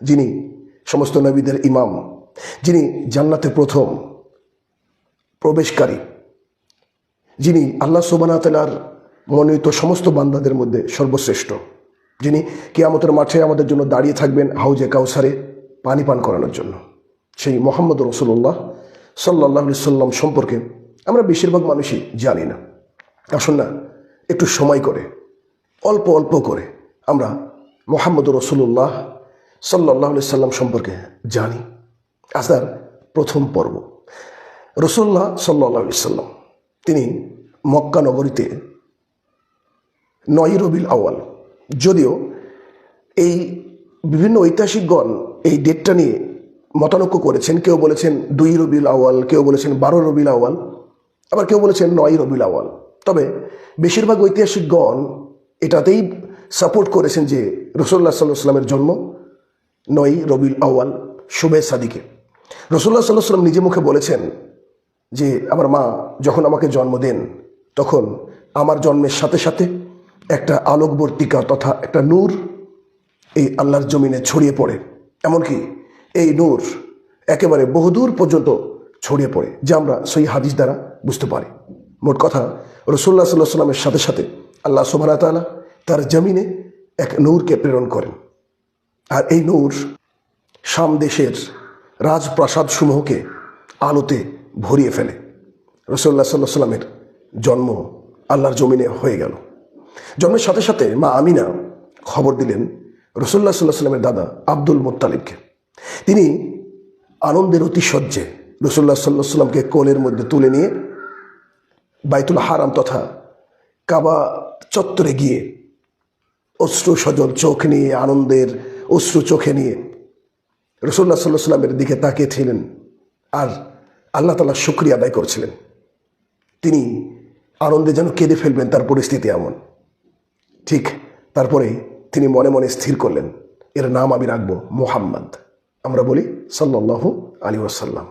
যিনি সমস্ত নবীদের ইমাম, যিনি জান্নাতে প্রথম প্রবেশকারী, যিনি আল্লাহ সুবানাতালার মনোনীত সমস্ত বান্দাদের মধ্যে সর্বশ্রেষ্ঠ, যিনি কিয়ামতের মাঠে আমাদের জন্য দাঁড়িয়ে থাকবেন হাউজে কাউসারে পানি পান করানোর জন্য। সেই মোহাম্মদ রসুল্লাহ সাল্লাহ সাল্লাম সম্পর্কে আমরা বেশিরভাগ মানুষই জানি না। আসুন না, একটু সময় করে, অল্প অল্প করে আমরা মোহাম্মদ রসুল্লাহ সাল্লাহ সাল্লাম সম্পর্কে জানি। আজ তার প্রথম পর্ব। রসুল্লাহ সাল্লাহ সাল্লাম, তিনি মক্কা নগরীতে নয় রবিল আওয়াল যদিও এই বিভিন্ন ঐতিহাসিকগণ এই ডেটটা নিয়ে মতানক্য করেছেন। কেউ বলেছেন দুই রবিল আওয়াল কেউ বলেছেন বারো রবিল আওয়াল আবার কেউ বলেছেন নয় রবিল আওয়াল তবে বেশিরভাগ ঐতিহাসিকগণ এটাতেই সাপোর্ট করেছেন যে রসুল্লাহ সাল্লাহ সাল্লামের জন্ম নয় রবিল আওয়াল শুভে সাদিকে রসুল্লাহ সাল্লাহ সাল্লাম নিজে মুখে বলেছেন যে, আমার মা যখন আমাকে জন্ম দেন, তখন আমার জন্মের সাথে সাথে একটা আলোকবর্তিকা তথা একটা নূর এই আল্লাহর জমিনে ছড়িয়ে পড়ে। এমনকি এই নূর একেবারে বহুদূর পর্যন্ত ছড়িয়ে পড়ে, যা আমরা সেই হাদিস দ্বারা বুঝতে পারি। মোট কথা রসুল্লাহ সাল্লাহ সাল্লামের সাথে সাথে আল্লাহ সুবাহ তালা তার জমিনে এক নূরকে প্রেরণ করেন। আর এই নূর শাম দেশের রাজপ্রাসাদ সমূহকে আলোতে ভরিয়ে ফেলে। রসল্লা সাল্লাহ সাল্লামের জন্ম আল্লাহর জমিনে হয়ে গেল। জন্মের সাথে সাথে মা আমিনা খবর দিলেন রসল্লা সাল্লাহ সাল্লামের দাদা আব্দুল মোত্তালিবকে। তিনি আনন্দের অতিশয্যে রসল্লা সাল্লাহ সাল্লামকে কোলের মধ্যে তুলে নিয়ে বাইতুল হারাম তথা কাবা চত্বরে গিয়ে অশ্রু সজল চোখ নিয়ে আনন্দের অশ্রু চোখে নিয়ে রসুল্লাহ সাল্লাহ সাল্লামের দিকে তাকিয়েছিলেন আর আল্লাহ তালা শুক্রিয়া আদায় করছিলেন। তিনি আনন্দে যেন কেঁদে ফেলবেন তার পরিস্থিতি এমন। ঠিক তারপরে তিনি মনে মনে স্থির করলেন, এর নাম আমি রাখব মোহাম্মদ। আমরা বলি সাল্লাহ আলী ওয়াসাল্লাম।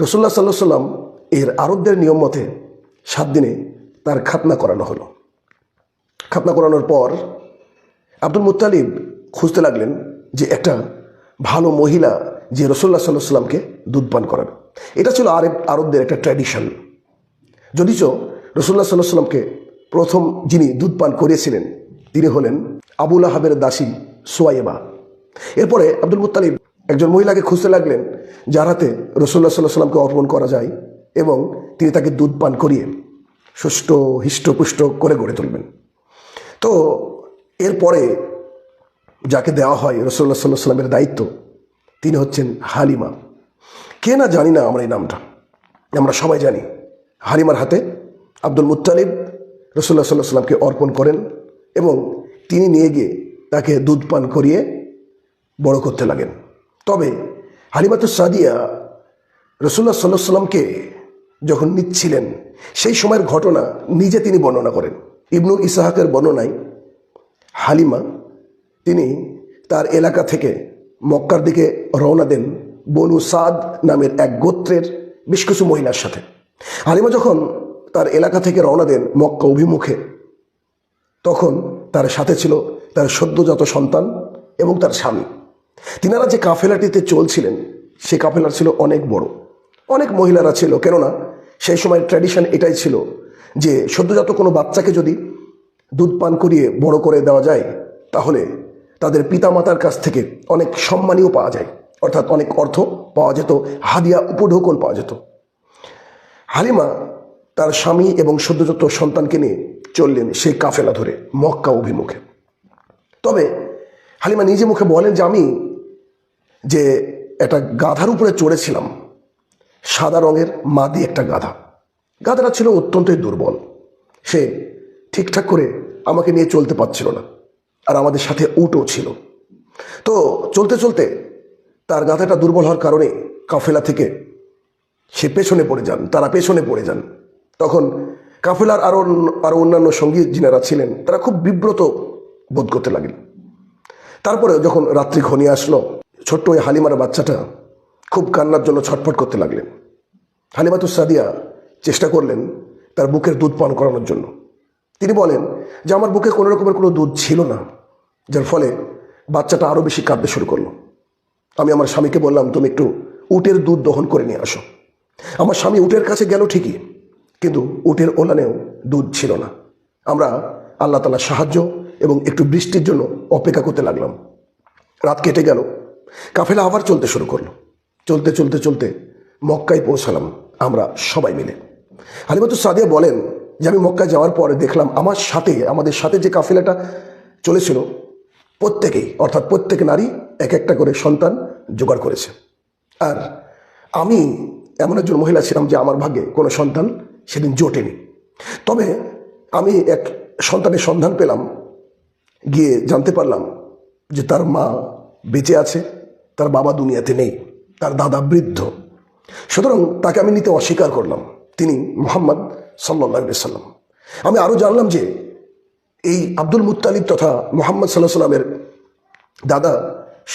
রসুল্লাহ সাল্লাহ সাল্লাম এর আরবদের নিয়ম মতে সাত দিনে তার খাতনা করানো হলো। খাতনা করানোর পর আব্দুল মুতালিব খুঁজতে লাগলেন যে একটা ভালো মহিলা যে রসুল্লাহ সাল্লাহ সাল্লামকে দুধ পান করাবে এটা ছিল আরব আরবদের একটা ট্র্যাডিশন যদিচ রসুল্লাহ সাল্লাহ সাল্লামকে প্রথম যিনি দুধ পান করিয়েছিলেন, তিনি হলেন আবুল আহাবের দাসী সোয়াইবা এরপরে আব্দুল মুতালিব একজন মহিলাকে খুঁজতে লাগলেন, যার হাতে রসুল্লাহ সাল্লাহ সাল্লামকে অর্পণ করা যায় এবং তিনি তাকে দুধ পান করিয়ে সুষ্ঠ, হৃষ্টপুষ্ট করে গড়ে তুলবেন। তো এরপরে যাকে দেওয়া হয় রসল্লা সাল্লাহ সাল্লামের দায়িত্ব, তিনি হচ্ছেন হালিমা। কে না জানি না আমরা এই নামটা। আমরা সবাই জানি, হালিমার হাতে আব্দুল মুতালিব রসুল্লাহ সাল্লাহ সাল্লামকে অর্পণ করেন এবং তিনি নিয়ে গিয়ে তাকে দুধ পান করিয়ে বড় করতে লাগেন। তবে হালিমাতু সাদিয়া রসুল্লাহ সাল্লাহ সাল্লামকে যখন নিচ্ছিলেন, সেই সময়ের ঘটনা নিজে তিনি বর্ণনা করেন। ইবনুল ইসাহাকের বর্ণনায় হালিমা তিনি তার এলাকা থেকে মক্কার দিকে রওনা দেন বনু সাদ নামের এক গোত্রের বেশ কিছু মহিলার সাথে। হালিমা যখন তার এলাকা থেকে রওনা দেন মক্কা অভিমুখে, তখন তার সাথে ছিল তার সদ্যজাত সন্তান এবং তার স্বামী। তিনারা যে কাফেলাটিতে চলছিলেন, সে কাফেলা ছিল অনেক বড়। অনেক মহিলারা ছিল, কেননা সেই সময় ট্র্যাডিশন এটাই ছিল যে সদ্যজাত কোনো বাচ্চাকে যদি দুধ পান করিয়ে বড় করে দেওয়া যায়, তাহলে তাদের পিতামাতার কাছ থেকে অনেক সম্মানীয় পাওয়া যায়। অর্থাৎ অনেক অর্থ পাওয়া যেত, হাদিয়া উপঢৌকন পাওয়া যেত। হালিমা তার স্বামী এবং সদ্যজাত সন্তানকে নিয়ে চললেন সেই কাফেলা ধরে, মক্কা অভিমুখে। তবে হালিমা নিজে মুখে বলেন যে, আমি যে একটা গাধার উপরে চড়েছিলাম, সাদা রঙের মাদি একটা গাধা। গাধাটা ছিল অত্যন্তই দুর্বল। সে ঠিকঠাক করে আমাকে নিয়ে চলতে পারছিল না। আর আমাদের সাথে উটও ছিল। তো চলতে চলতে তার গাধাটা দুর্বল হওয়ার কারণে কাফেলা থেকে সে পেছনে পড়ে যান, তারা পেছনে পড়ে যান। তখন কাফেলার আরও আরও অন্যান্য সঙ্গী যিনারা ছিলেন, তারা খুব বিব্রত বোধ করতে লাগলেন। তারপরে যখন রাত্রি ঘনিয়ে আসলো, ছোট্ট ওই হালিমার বাচ্চাটা খুব কান্নার জন্য ছটফট করতে লাগলেন। হালিমাতু সাদিয়া চেষ্টা করলেন তার বুকের দুধ পান করানোর জন্য। তিনি বলেন যে, আমার বুকে কোনো রকমের কোনো দুধ ছিল না। যার ফলে বাচ্চাটা আরও বেশি কাঁদতে শুরু করল। আমি আমার স্বামীকে বললাম, তুমি একটু উটের দুধ দহন করে নিয়ে আসো। আমার স্বামী উটের কাছে গেল ঠিকই, কিন্তু উটের ওলানেও দুধ ছিল না। আমরা আল্লাহ তালার সাহায্য এবং একটু বৃষ্টির জন্য অপেক্ষা করতে লাগলাম। রাত কেটে গেল, কাফেলা আবার চলতে শুরু করল। চলতে চলতে চলতে মক্কায় পৌঁছালাম আমরা সবাই মিলে। হালিমাতুর সাদিয়া বলেন যে, আমি মক্কায় যাওয়ার পরে দেখলাম আমার সাথে, আমাদের সাথে যে কাফেলাটা চলেছিল প্রত্যেকেই, অর্থাৎ প্রত্যেক নারী এক একটা করে সন্তান জোগাড় করেছে। আর আমি এমন একজন মহিলা ছিলাম যে আমার ভাগ্যে কোনো সন্তান সেদিন জোটেনি। তবে আমি এক সন্তানের সন্ধান পেলাম, গিয়ে জানতে পারলাম যে তার মা বেঁচে আছে, তার বাবা দুনিয়াতে নেই, তার দাদা বৃদ্ধ। সুতরাং তাকে আমি নিতে অস্বীকার করলাম। তিনি মোহাম্মদ সাল্লা সাল্লাম আমি আরও জানলাম যে এই আব্দুল মুত্তালিব তথা মোহাম্মদ সাল্লাহ সাল্লামের দাদা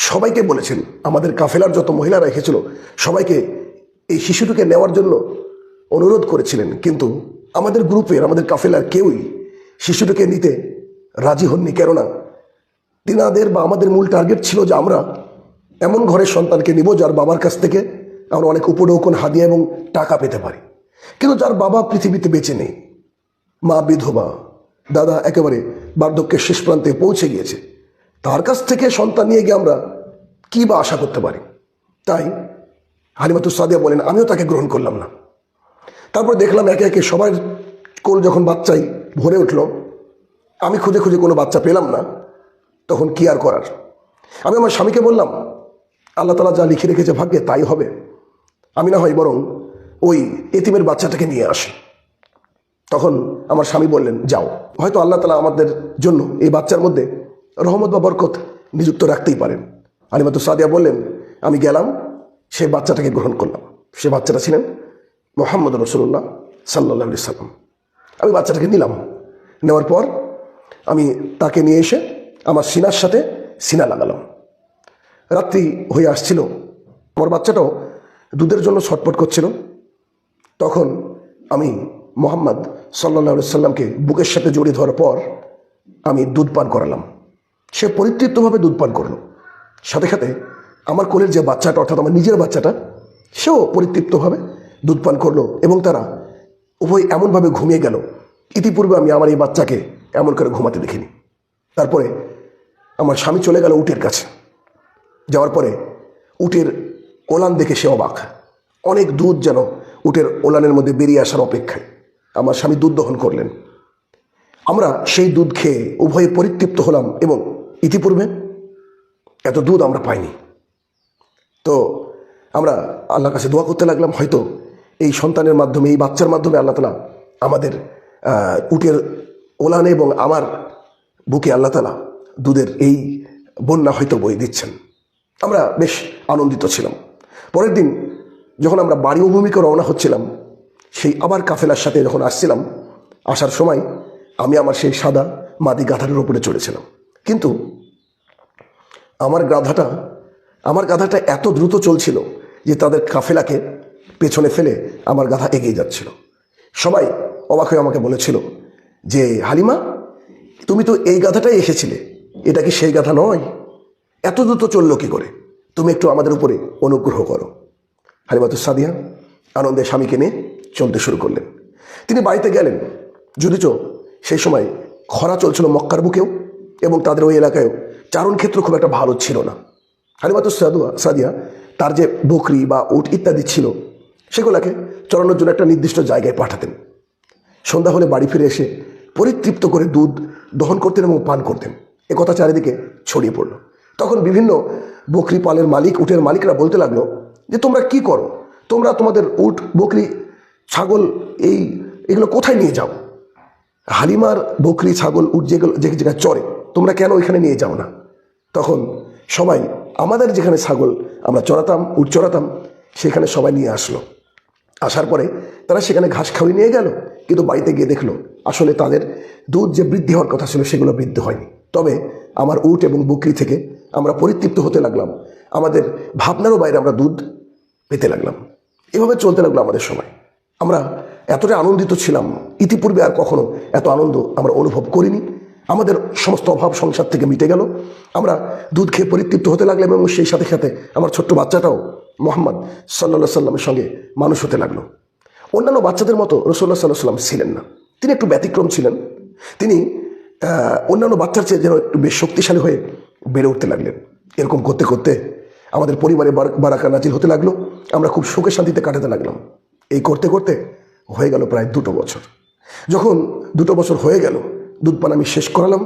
সবাইকে বলেছেন, আমাদের কাফেলার যত মহিলারা রেখেছিল সবাইকে এই শিশুটিকে নেওয়ার জন্য অনুরোধ করেছিলেন। কিন্তু আমাদের গ্রুপের, আমাদের কাফেলার কেউই শিশুটিকে নিতে রাজি হননি। কেননা তিনাদের বা আমাদের মূল টার্গেট ছিল যে আমরা এমন ঘরের সন্তানকে নিব যার বাবার কাছ থেকে আমরা অনেক উপঢৌকন হাদিয়া এবং টাকা পেতে পারি। কিন্তু যার বাবা পৃথিবীতে বেঁচে নেই, মা বিধবা দাদা একেবারে বার্ধক্যের শেষ প্রান্তে পৌঁছে গিয়েছে। তার কাছ থেকে সন্তান নিয়ে গিয়ে আমরা কী বা আশা করতে পারি? তাই হালিমাতুর সাদিয়া বলেন, আমিও তাকে গ্রহণ করলাম না। তারপর দেখলাম একে একে সবার কোল যখন বাচ্চাই ভরে উঠল, আমি খুঁজে খুঁজে কোনো বাচ্চা পেলাম না, তখন কি আর করার? আমি আমার স্বামীকে বললাম, আল্লাহ তালা যা লিখে রেখেছে ভাগ্যে তাই হবে। আমি না হয় বরং ওই এতিমের বাচ্চাটাকে নিয়ে আসি। তখন আমার স্বামী বললেন, যাও। হয়তো আল্লাহ তালা আমাদের জন্য এই বাচ্চার মধ্যে রহমত বা বরকত নিযুক্ত রাখতেই পারেন। আলিমাতু সাদিয়া বললেন, আমি গেলাম, সে বাচ্চাটাকে গ্রহণ করলাম। সে বাচ্চাটা ছিলেন মোহাম্মদ রসুল্লাহ সাল্লা সাল্লাম আমি বাচ্চাটাকে নিলাম। নেওয়ার পর আমি তাকে নিয়ে এসে আমার সিনার সাথে সিনা লাগালাম। রাত্রি হয়ে আসছিল আমার বাচ্চাটাও দুধের জন্য ছটপট করছিল। তখন আমি মোহাম্মদ সাল্লা সাল্লামকে বুকের সাথে জড়িয়ে ধরার পর আমি দুধ পান করালাম। সে পরিতৃপ্তভাবে দুধ পান করল। সাথে সাথে আমার কোলের যে বাচ্চাটা, অর্থাৎ আমার নিজের বাচ্চাটা, সেও পরিতৃপ্তভাবে দুধ পান করল এবং তারা উভয় এমনভাবে ঘুমিয়ে গেল। ইতিপূর্বে আমি আমার এই বাচ্চাকে এমন করে ঘুমাতে দেখিনি। তারপরে আমার স্বামী চলে গেল উটের কাছে। যাওয়ার পরে উটের ওলান দেখে সে অবাক। অনেক দুধ যেন উটের ওলানের মধ্যে বেরিয়ে আসার অপেক্ষায়। আমার স্বামী দুধ দহন করলেন। আমরা সেই দুধ খেয়ে উভয়ে পরিতৃপ্ত হলাম এবং ইতিপূর্বে এত দুধ আমরা পাইনি। তো আমরা আল্লাহর কাছে দোয়া করতে লাগলাম, হয়তো এই সন্তানের মাধ্যমে, এই বাচ্চার মাধ্যমে আল্লাহ তালা আমাদের উটের ওলানে এবং আমার বুকে আল্লাহ তালা দুধের এই বন্যা হয়তো বই দিচ্ছেন। আমরা বেশ আনন্দিত ছিলাম। পরের দিন যখন আমরা বাড়ি অভূমিকে রওনা হচ্ছিলাম সেই আবার কাফেলার সাথে যখন আসছিলাম, আসার সময় আমি আমার সেই সাদা মাদি গাধাটার উপরে চড়েছিলাম। কিন্তু আমার গাধাটা আমার গাধাটা এত দ্রুত চলছিল যে তাদের কাফেলাকে পেছনে ফেলে আমার গাধা এগিয়ে যাচ্ছিল। সবাই অবাক হয়ে আমাকে বলেছিল যে, হালিমা, তুমি তো এই গাধাটাই এসেছিলে এটা কি সেই গাধা নয়? এত দ্রুত চলল কী করে? তুমি একটু আমাদের উপরে অনুগ্রহ করো। হালিমাতুর সাদিয়া, আনন্দে স্বামীকে নিয়ে চলতে শুরু করলেন। তিনি বাড়িতে গেলেন। যদিচ সেই সময় খরা চলছিল মক্কার বুকেও এবং তাদের ওই এলাকায়ও। চারণ ক্ষেত্র খুব একটা ভালো ছিল না। হালিমাতুর সাদুয়া, সাদিয়া তার যে বকরি বা উট ইত্যাদি ছিল, সেগুলোকে চড়ানোর জন্য একটা নির্দিষ্ট জায়গায় পাঠাতেন। সন্ধ্যা হলে বাড়ি ফিরে এসে পরিতৃপ্ত করে দুধ দহন করতেন এবং পান করতেন। এ কথা চারিদিকে ছড়িয়ে পড়ল। তখন বিভিন্ন বকরি পালের মালিক, উটের মালিকরা বলতে লাগল যে, তোমরা কি করো? তোমরা তোমাদের উট, বকরি ছাগল এই, এগুলো কোথায় নিয়ে যাও? হালিমার বকরি ছাগল উট যেগুলো, যে জায়গায় চড়ে তোমরা কেন ওইখানে নিয়ে যাও না? তখন সবাই, আমাদের যেখানে ছাগল, আমরা চড়াতাম, উট চড়াতাম, সেখানে সবাই নিয়ে আসলো। আসার পরে তারা সেখানে ঘাস খাওয়ি নিয়ে গেল, কিন্তু বাড়িতে গিয়ে দেখল, আসলে তাদের দুধ যে বৃদ্ধি হওয়ার কথা ছিল, সেগুলো বৃদ্ধি হয়নি। তবে আমার উট এবং বকরি থেকে আমরা পরিতৃপ্ত হতে লাগলাম। আমাদের ভাবনারও বাইরে আমরা দুধ পেতে লাগলাম। এভাবে চলতে লাগল আমাদের সময় আমরা এতটা আনন্দিত ছিলাম, ইতিপূর্বে আর কখনো এত আনন্দ আমরা অনুভব করিনি। আমাদের সমস্ত অভাব সংসার থেকে মিটে গেল। আমরা দুধ খেয়ে পরিতৃপ্ত হতে লাগলাম এবং সেই সাথে সাথে আমার ছোট্ট বাচ্চাটাও মোহাম্মদ সাল্লা সাল্লামের সঙ্গে মানুষ হতে লাগল। অন্যান্য বাচ্চাদের মতো রসুল্লাহ সাল্লাহ সাল্লাম ছিলেন না। তিনি একটু ব্যতিক্রম ছিলেন। তিনি অন্যান্য বাচ্চার চেয়ে যেন একটু বেশ শক্তিশালী হয়ে বেড়ে উঠতে লাগলেন। এরকম করতে করতে আমাদের পরিবারে বার- বারাকা নাজিল হতে লাগল। আমরা খুব সুখে শান্তিতে কাটাতে লাগলাম। এই করতে করতে হয়ে গেল প্রায় দুটো বছর। যখন দুটো বছর হয়ে গেল, দুধ পান আমি শেষ করালাম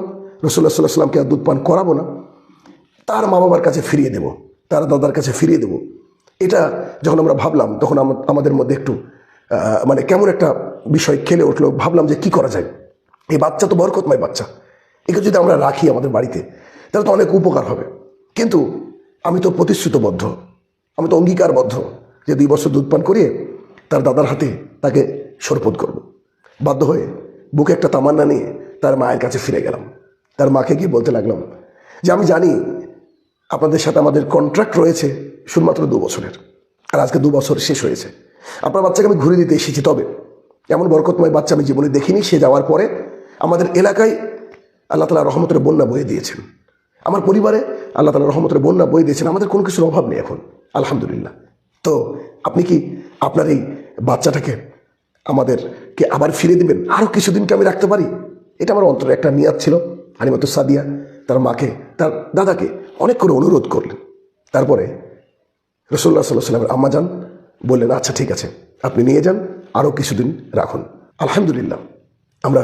রসুল্লাহ সাল্লাহ সাল্লামকে আর দুধ পান করাবো না, তার মা বাবার কাছে ফিরিয়ে দেব, তার দাদার কাছে ফিরিয়ে দেব। এটা যখন আমরা ভাবলাম, তখন আম- আমাদের মধ্যে একটু মানে কেমন একটা বিষয় খেলে উঠল, ভাবলাম যে কি করা যায়? এই বাচ্চা তো বরকতময় বাচ্চা। একে যদি আমরা রাখি আমাদের বাড়িতে, তাহলে তো অনেক উপকার হবে। কিন্তু আমি তো প্রতিশ্রুতবদ্ধ, আমি তো অঙ্গীকারবদ্ধ যে দুই বছর দুধ পান করিয়ে তার দাদার হাতে তাকে সরপদ করব। বাধ্য হয়ে বুকে একটা তামান্না নিয়ে তার মায়ের কাছে ফিরে গেলাম। তার মাকে গিয়ে বলতে লাগলাম যে, আমি জানি আপনাদের সাথে আমাদের কন্ট্রাক্ট রয়েছে শুধুমাত্র দু বছরের আর আজকে দু বছর শেষ হয়েছে। আপনার বাচ্চাকে আমি ঘুরে দিতে এসেছি তবে। এমন বরকতময় বাচ্চা আমি জীবনে দেখিনি, সে যাওয়ার পরে আমাদের এলাকায় আল্লাহ তালা রহমতের বন্যা বয়ে দিয়েছেন। আমার পরিবারে আল্লাহ তালা রহমতের বন্যা বয়ে দিয়েছেন। আমাদের কোনো কিছুর অভাব নেই এখন, আলহামদুলিল্লাহ। তো আপনি কি আপনার এই বাচ্চাটাকে আমাদেরকে আবার ফিরে দিবেন। আরও কিছুদিনকে আমি রাখতে পারি। এটা আমার অন্তরে একটা নিয়াত ছিল হানিমাতু সাদিয়া। তার মাকে, তার দাদাকে অনেক করে অনুরোধ করলেন। তারপরে রসুল্লাহ সাল্লাহ সাল্লামের আম্মা যান, বললেন আচ্ছা ঠিক আছে, আপনি নিয়ে যান আরও কিছুদিন রাখুন। আলহামদুলিল্লাহ, আমরা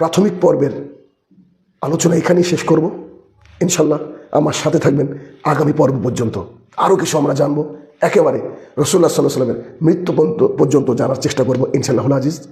প্রাথমিক পর্বের আলোচনা এখানেই শেষ করব। ইনশাল্লাহ আমার সাথে থাকবেন আগামী পর্ব পর্যন্ত। আরও কিছু আমরা জানব। একেবারে রসুল্লাহ সাল্লাহ সাল্লামের মৃত্যু পর্যন্ত- জানার চেষ্টা করব ইনশাল্লাহ আজিজ